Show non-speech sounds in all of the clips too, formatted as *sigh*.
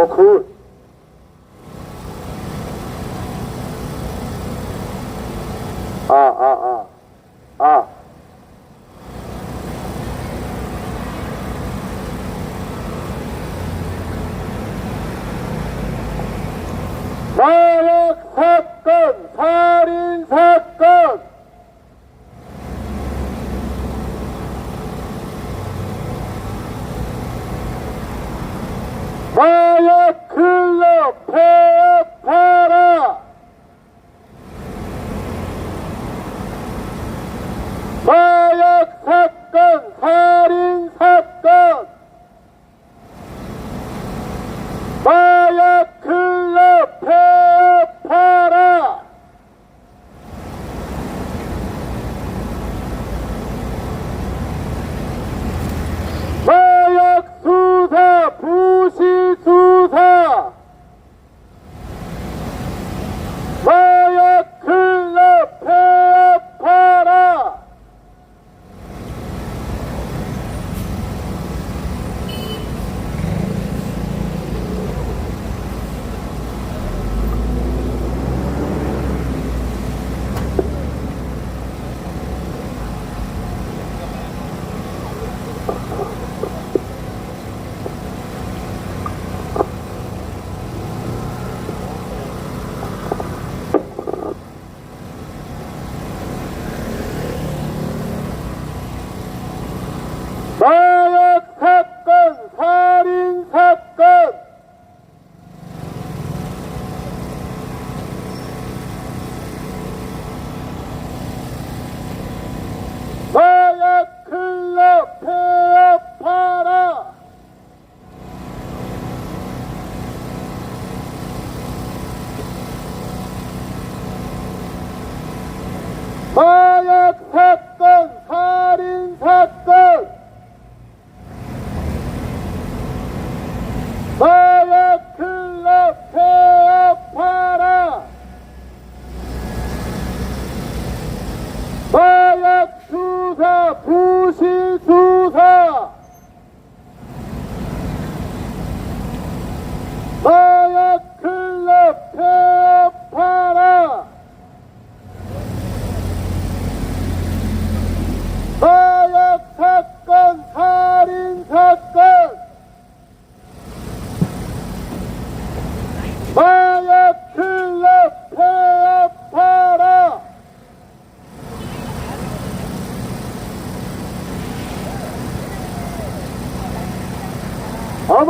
어, 그, 아, 아, 아, 아. 마약 사건, 살인 사건. 마약 클럽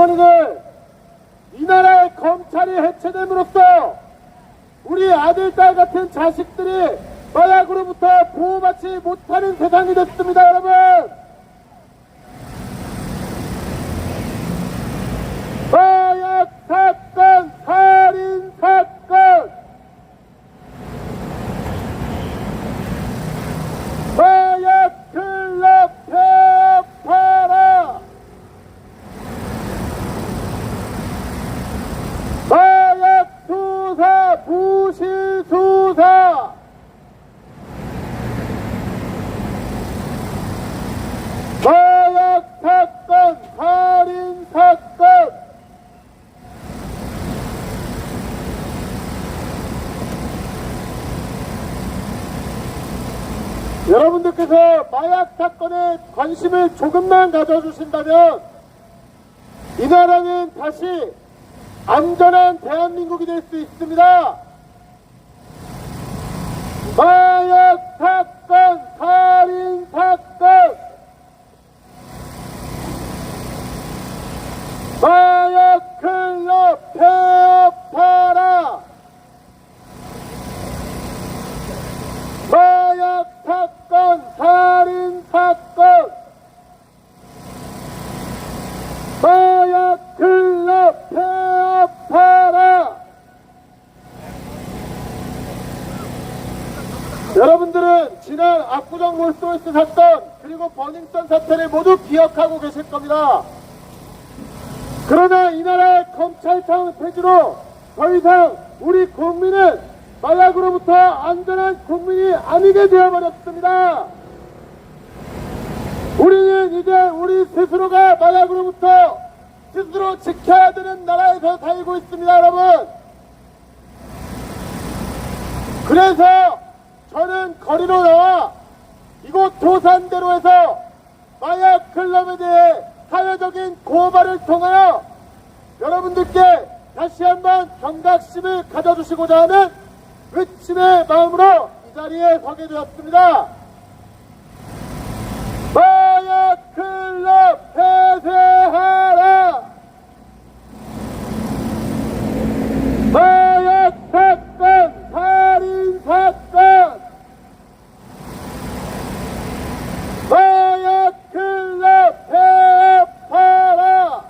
어머니들, 이 나라의 검찰이 해체됨으로써 우리 아들, 딸 같은 자식들이 마약으로부터 보호받지 못하는 세상이 됐습니다, 여러분! 마약 사건, 살인 사건! 마약 클럽 폐업하라! 마약 수사, 부실 수사! 마약 사건, 살인 사건! 여러분들께서 사건에 관심을 조금만 가져주신다면 이 나라는 다시 안전한 대한민국이 될 수 있습니다. 마약 사건, 살인 사건, 마약 클럽 폐업하라! 마약 사건, 살인 사건, 마약 클럽 폐업하라! 여러분들은 지난 압구정 몰스토이스 사건 그리고 버닝썬 사태를 모두 기억하고 계실 겁니다. 그러나 이 나라의 검찰청 폐지로 더 이상 우리 국민은 마약으로부터 안전한 국민이 아니게 되어버렸습니다. 우리는 이제 우리 스스로가 마약으로부터 스스로 지켜야 되는 나라에서 살고 있습니다, 여러분. 그래서 저는 거리로 나와 이곳 도산대로에서 마약 클럽에 대해 사회적인 고발을 통하여 여러분들께 다시 한번 경각심을 가져주시고자 하는 외침의 마음으로 이 자리에 서게 되었습니다. 마약 클럽 폐쇄하라! 마약 사건, 살인 사건! 마약 클럽 폐업하라!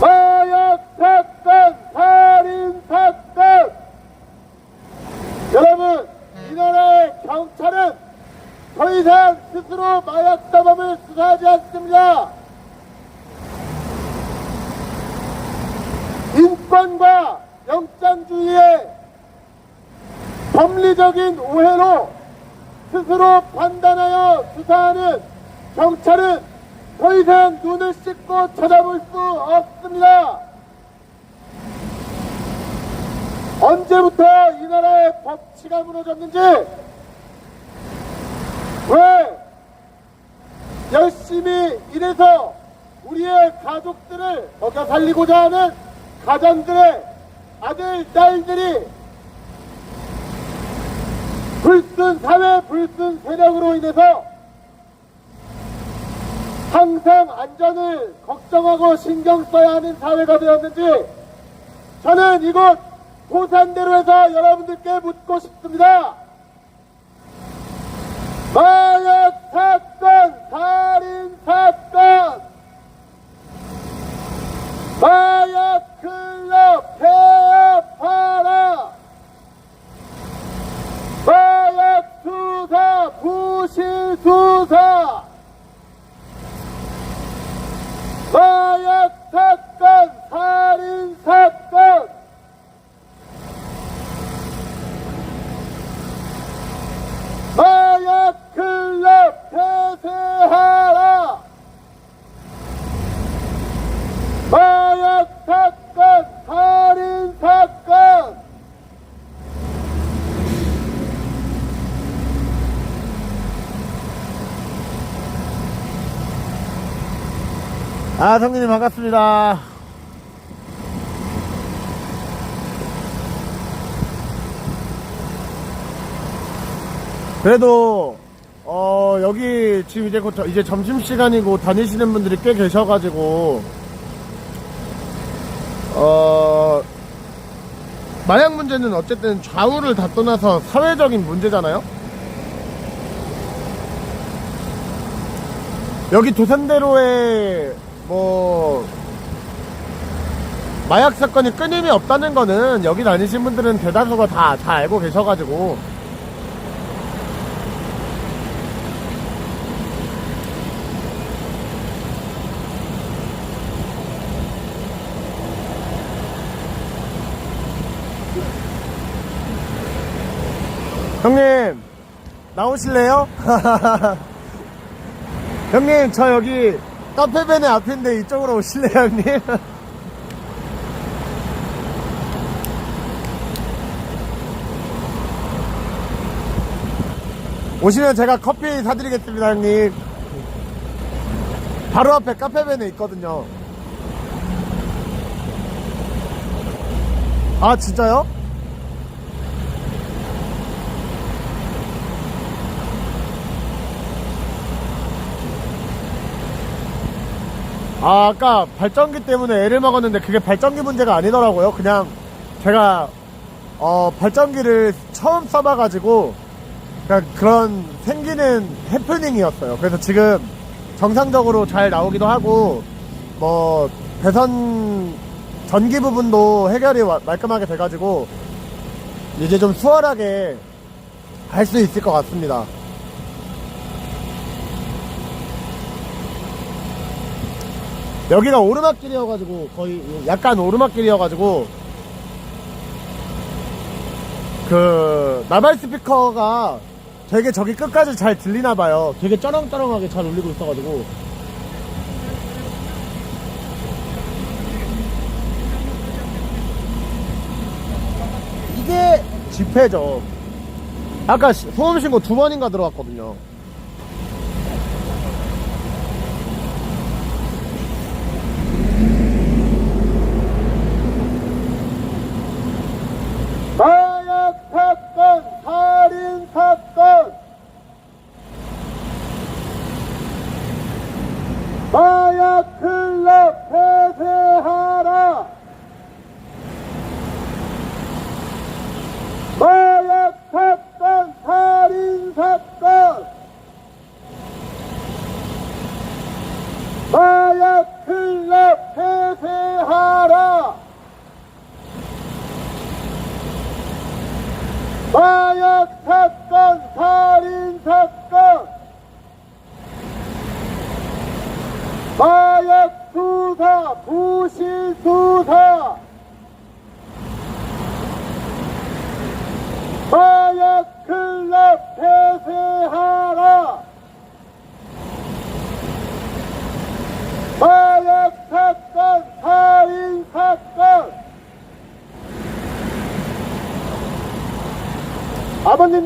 마약 사건, 살인 사건! 여러분, 이 나라의 경찰은 더 이상 스스로 마약 사범을 수사하지 않습니다. 인권과 영장주의의 법리적인 오해로 스스로 판단하여 수사하는 경찰은 더 이상 눈을 씻고 쳐다볼 수 없습니다. 언제부터 이 나라의 법치가 무너졌는지 왜 열심히 일해서 우리의 가족들을 먹여 살리고자 하는 가장들의 아들, 딸들이 불순, 사회 불순 세력으로 인해서 항상 안전을 걱정하고 신경 써야 하는 사회가 되었는지 저는 이곳 도산대로에서 여러분들께 묻고 싶습니다. 마약 사건, 살인 사건, 마약 클럽 폐업하라, 마약 수사, 부실 수사, 마약 사건, 살인 사건, 마약 클럽 폐쇄하라! 마약 사건, 살인 사건! 아, 성진님 반갑습니다. 그래도 어 여기 지금 이제 곧 저- 이제 점심 시간이고 다니시는 분들이 꽤 계셔가지고 어 마약 문제는 어쨌든 좌우를 다 떠나서 사회적인 문제잖아요. 여기 도산대로에 뭐 마약 사건이 끊임이 없다는 거는 여기 다니신 분들은 대다수가 다 다 알고 계셔가지고 형님 나오실래요? *laughs* 형님 저 여기 카페베네 앞인데 이쪽으로 오실래요 형님? *laughs* 오시면 제가 커피 사드리겠습니다 형님 바로 앞에 카페베네 있거든요 아 진짜요? 아, 아까 발전기 때문에 애를 먹었는데 그게 발전기 문제가 아니더라고요. 그냥 제가 어, 발전기를 처음 써봐가지고 그런 생기는 해프닝이었어요. 그래서 지금 정상적으로 잘 나오기도 하고 뭐 배선 전기 부분도 해결이 와- 말끔하게 돼가지고 이제 좀 수월하게 할 수 있을 것 같습니다. 여기가 오르막길이어가지고 거의 약간 오르막길이어가지고 그 나발 스피커가 되게 저기 끝까지 잘 들리나봐요. 되게 쩌렁쩌렁하게 잘 울리고 있어가지고. 이게 집회죠. 아까 소음신고 두 번인가 들어왔거든요.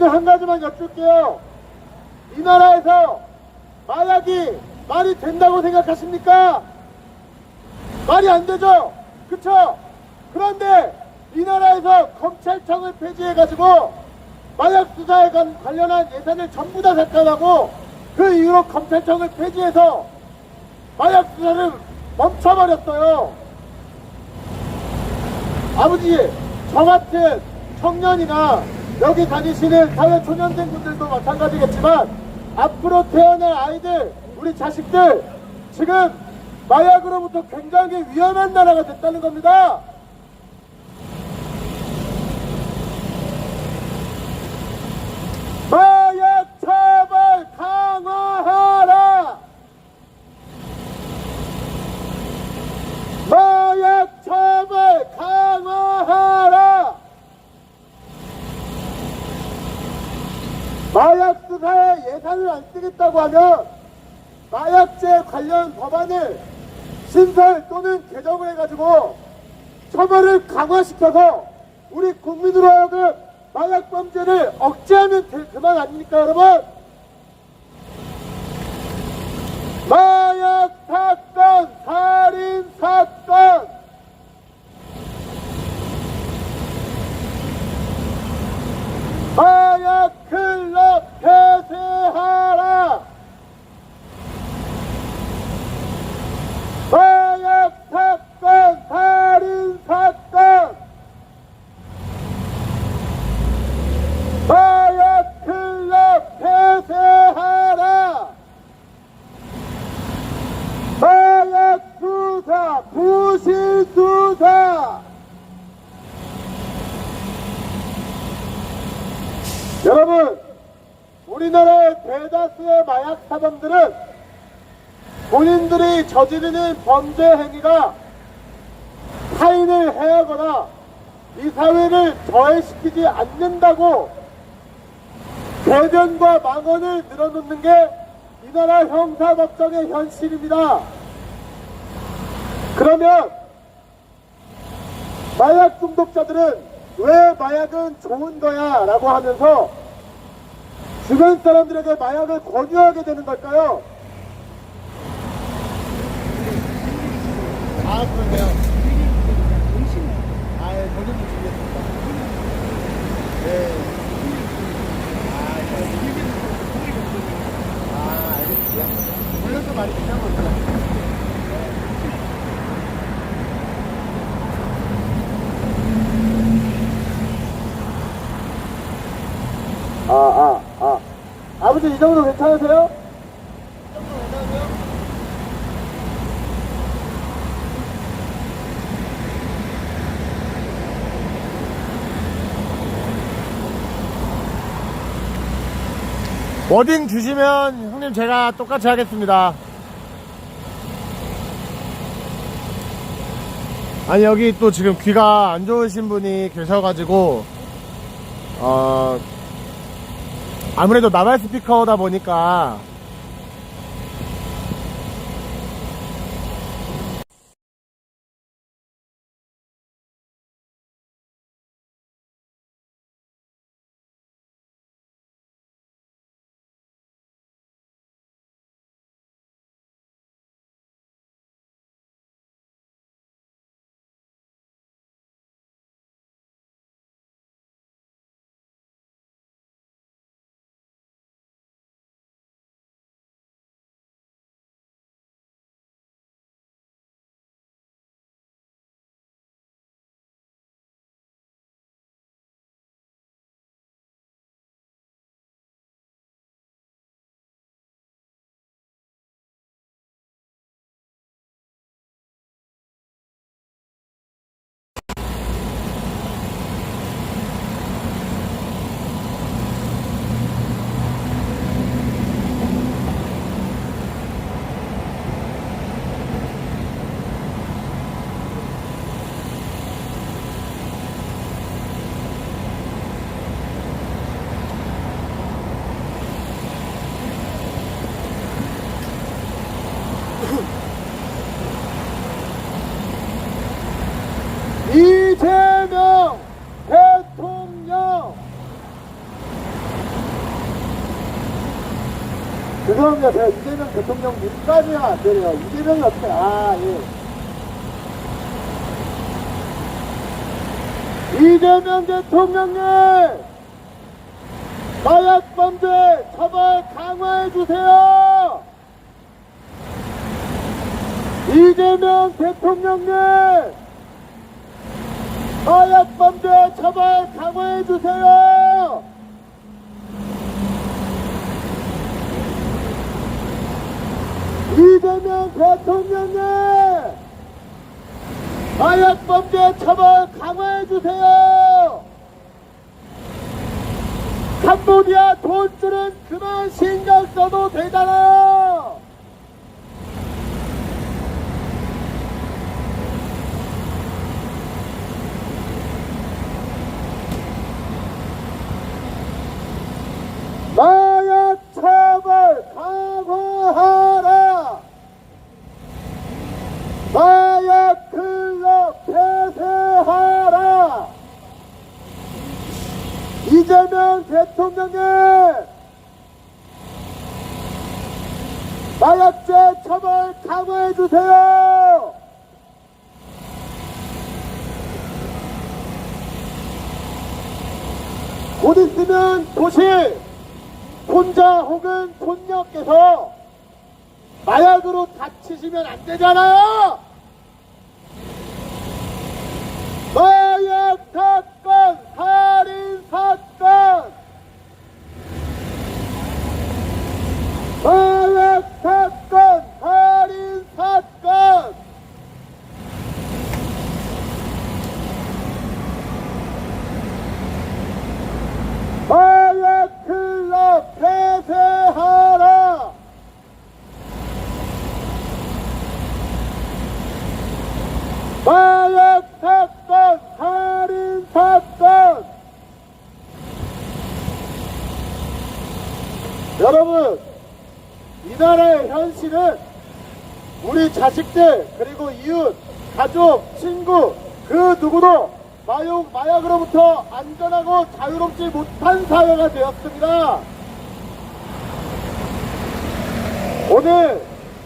한 가지만 여쭐게요. 이 나라에서 마약이 말이 된다고 생각하십니까? 말이 안 되죠? 그쵸? 그런데 이 나라에서 검찰청을 폐지해가지고 마약 수사에 관- 관련한 예산을 전부 다 삭감하고 그 이후로 검찰청을 폐지해서 마약 수사를 멈춰버렸어요. 아버지, 저 같은 청년이나 여기 다니시는 사회 초년생 분들도 마찬가지겠지만 앞으로 태어날 아이들, 우리 자식들 지금 마약으로부터 굉장히 위험한 나라가 됐다는 겁니다. 마약 처벌 강화하라! 마약 처벌 강화하라! 마약 수사에 예산을 안 쓰겠다고 하면 마약제 관련 법안을 신설 또는 개정을 해가지고 처벌을 강화시켜서 우리 국민으로 하여금 마약 범죄를 억제하면 될 그만 아닙니까 여러분? 마약 사건, 살인 사건, 마약 클럽 폐쇄하라! 마약 사건, 살인 사건, 마약 클럽 폐쇄하라! 마약 수사, 부실 수사! 여러분, 우리나라의 대다수의 마약 사범들은 본인들이 저지르는 범죄 행위가 타인을 해하거나 이 사회를 저해시키지 않는다고 대변과 망언을 늘어놓는 게 이 나라 형사법정의 현실입니다. 그러면 마약 중독자들은 왜 마약은 좋은 거야 라고 하면서 주변 사람들에게 마약을 권유하게 되는 걸까요? 아, 그런데요. 아, 예, 본인도 준비했습니다. 네. 아, 알겠습니다. 물려서 많이 것 같아요. 아, 아, 아. 아버지 이 정도 괜찮으세요? 워딩 주시면 형님 제가 똑같이 하겠습니다. 아니 여기 또 지금 귀가 안 좋으신 분이 계셔가지고 어 아무래도 나발 스피커다 보니까 제가 이재명 대통령 눈까지는 안 되네요. 이재명이 어떻게, 아, 예. 이재명 대통령님! 마약 범죄 처벌 강화해 주세요! 이재명 대통령님! 마약 범죄 처벌 강화해 주세요! 이재명 대통령님! 마약 범죄 처벌 강화해 주세요! 캄보디아 돈줄은 그만 신경 써도 되잖아요! 마약 처벌 강화하라! 마약 클럽 폐쇄하라! 이재명 대통령님! 마약죄 처벌 강화해주세요! 곧 있으면 도시, 혼자 혹은 손녀께서 마약으로 다치시면 안 되잖아요! 마약 사건, 살인 사건! 마약 사건, 살인 사건! 마약 클럽 폐쇄하라! 마약 사건, 살인 사건! 여러분, 이 나라의 현실은 우리 자식들, 그리고 이웃, 가족, 친구, 그 누구도 마약, 마약으로부터 안전하고 자유롭지 못한 사회가 되었습니다. 오늘,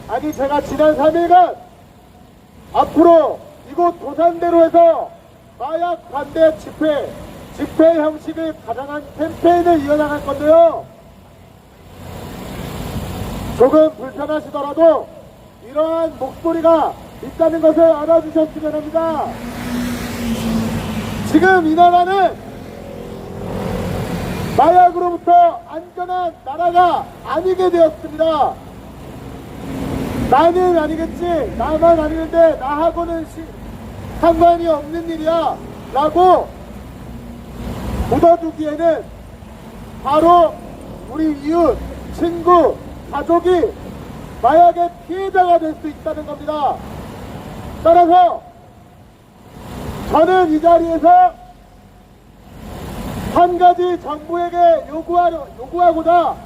아니 제가 지난 3일간 앞으로 이곳 도산대로에서 마약 반대 집회, 집회 형식을 가장한 캠페인을 이어나갈 건데요. 조금 불편하시더라도 이러한 목소리가 있다는 것을 알아주셨으면 합니다. 지금 이 나라는 마약으로부터 안전한 나라가 아니게 되었습니다. 나는 아니겠지, 나만 아니는데 나하고는 시- 상관이 없는 일이야 라고 묻어두기에는 바로 우리 이웃, 친구, 가족이 마약의 피해자가 될 수 있다는 겁니다. 따라서 저는 이 자리에서 한 가지 정부에게 요구하려, 요구하고자